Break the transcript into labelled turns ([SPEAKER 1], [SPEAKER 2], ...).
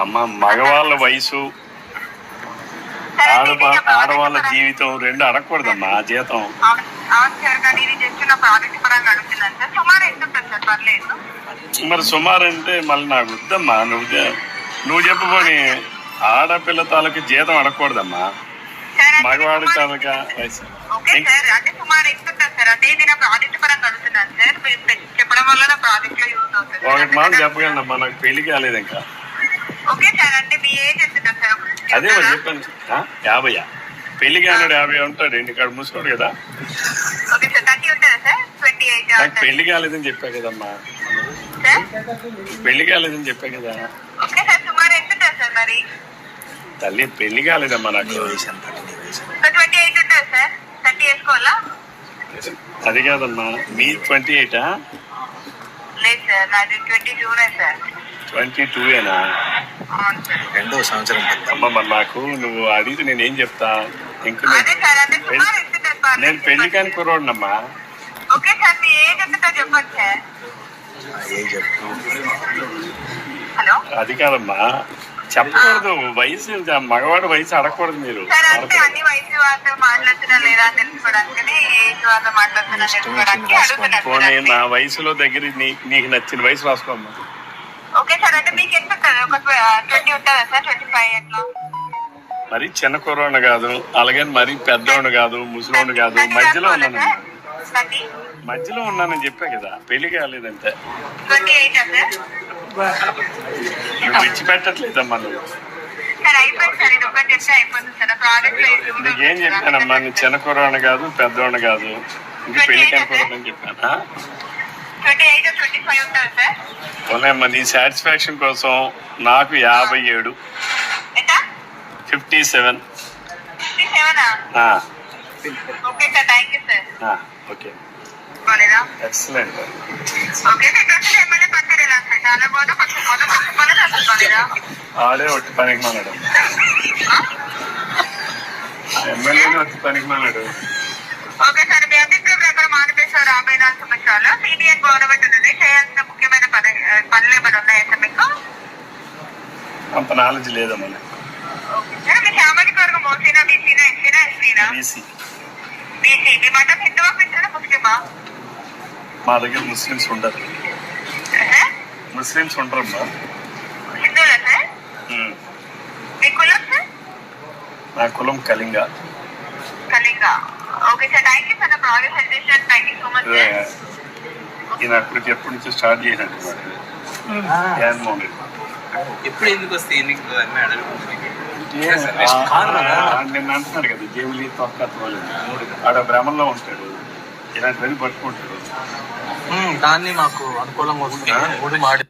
[SPEAKER 1] అమ్మ మగవాళ్ళ వయసు. ఆడవాళ్ళ జీవితం రెండు అడగకూడదమ్మా జీతం. మరి సుమారు అంటే మళ్ళీ నాకు వద్దమ్మా నువ్వు నువ్వు చెప్పుకొని ఆడపిల్ల తాలూకు జీతం అడగకూడదమ్మా. మగవాడి తాలూకా వయసు.
[SPEAKER 2] సార్? ఓకే సార్ మీరు చెప్పడం వల్ల ప్రాజెక్ట్లో యూజ్ అవుతుంది.
[SPEAKER 1] నాకు పెళ్ళి కాలేదు ఇంకా.
[SPEAKER 2] ఓకే సార్ అంటే మీ ఏజ్ ఎంత ఉంటుంది సార్
[SPEAKER 1] అదే మరి చెప్పాను? యాభయ్యా పెళ్ళి కానాడు యాభై ఉంటాడు ఇక్కడ ముసుకోడు కదా.
[SPEAKER 2] ఓకే సార్ థర్టీ ఉంటుందా సార్? ట్వంటీ ఎయిట్
[SPEAKER 1] నాకు పెళ్ళి కాలేదని చెప్పా కదమ్మా.
[SPEAKER 2] సార్?
[SPEAKER 1] పెళ్ళి కాలేదని చెప్పా కదా.
[SPEAKER 2] ఓకే సార్ సుమారు ఎంత ఉంటుంది సార్ మరి?
[SPEAKER 1] తల్లి పెళ్ళి కాలేదమ్మా నాకు.
[SPEAKER 2] ట్వంటీ ఎయిట్ ఉంటుంది సార్? థర్టీ వేసుకోవాలా?
[SPEAKER 1] అది కాదమ్మా. మీ ట్వంటీ ఎయిటా
[SPEAKER 2] లేదు సార్ నాది ట్వంటీ టూనే సార్.
[SPEAKER 1] ట్వంటీ టూయేనా?
[SPEAKER 3] రెండో సంవత్సరం
[SPEAKER 1] అమ్మ మరి నాకు నువ్వు అడిగితే నేనేం చెప్తా? ఇంక
[SPEAKER 2] అదే సార్ అంటే సుమారు ఎంత ఉంటుంది సార్?
[SPEAKER 1] నేను పెళ్ళి కాని కుర్రోడినమ్మా.
[SPEAKER 2] ఓకే సార్ మీ ఏజ్ ఎంత చెప్పండి సార్?
[SPEAKER 3] ఏ చెప్పు
[SPEAKER 2] హలో?
[SPEAKER 1] అది కాదమ్మా. చెప్పకూడదు వయసు ఇంకా మగవాడి వయసు అడగకూడదు మీరు. పోనీ నా. వయసులో దగ్గర నీకు నచ్చిన వయసు రాసుకోమ్మా మరి చిన్న కుర్రోడు కాదు అలాగే మరి పెద్దోడు కాదు ముసలోడు కాదు మధ్యలో ఉన్నాను మధ్యలో ఉన్నానని చెప్పా కదా పెళ్ళి కాలేదంటే. విడిచిపెట్టట్లేదమ్మా నువ్వు. నీకేం చెప్పానమ్మా? నీ చిన్న కుర్రోడు కాదు పెద్దోడు కాదు. ఇంకా పెళ్ళి చెప్పానా. పోలేమ్మా నీ సాటిస్ఫాక్షన్ కోసం నాకు యాభై ఏడు. Fifty seven.
[SPEAKER 2] ఓకే
[SPEAKER 1] ఎక్సలెంట్ ఆడే ఒకటి పనికి మానాడు ఎమ్మెల్యేని వచ్చి పనికి
[SPEAKER 2] ఓకే సార్ మీ అభిప్రాయం ప్రకారం ఆంధ్రప్రదేశ్ రాబోయే నాలుగు సంవత్సరాలు సిబిఎన్ గవర్నమెంట్ నుండి చేయాల్సిన ముఖ్యమైన పని పనులు ఏమైనా ఉన్నాయా సార్ మీకు?
[SPEAKER 1] అంత నాలెడ్జ్ లేదమ్మా
[SPEAKER 2] ఓకే సార్ మీ సామాజిక వర్గం ఓసీనా బీసీనా ఎస్సీనా ఎస్సీనా
[SPEAKER 1] బీసీ.
[SPEAKER 2] బీసీ. మీ మతం హిందువా క్రిస్టియనా ముస్లిమా?
[SPEAKER 1] మా దగ్గర ముస్లిమ్స్ ఉండరు. Muslims
[SPEAKER 2] sir.
[SPEAKER 1] నా కులం కళింగ. ఈయన అప్పటికి ఎప్పటి నుంచి స్టార్ట్ చేసినట్టు జగన్మోహన్ రెడ్డి
[SPEAKER 4] ఎప్పుడు ఎందుకు వస్తాయి ఎన్నికలు అన్నీ అడగకుండా
[SPEAKER 1] నిన్న అంటున్నాడు కదా జేబులి తొక్క తోలేదు ఆడ భ్రమంలో ఉంటాడు. ఇలాంటివన్నీ పట్టుకుంటాడు
[SPEAKER 3] దాన్ని మాకు అనుకూలంగా వస్తుంది. మాడి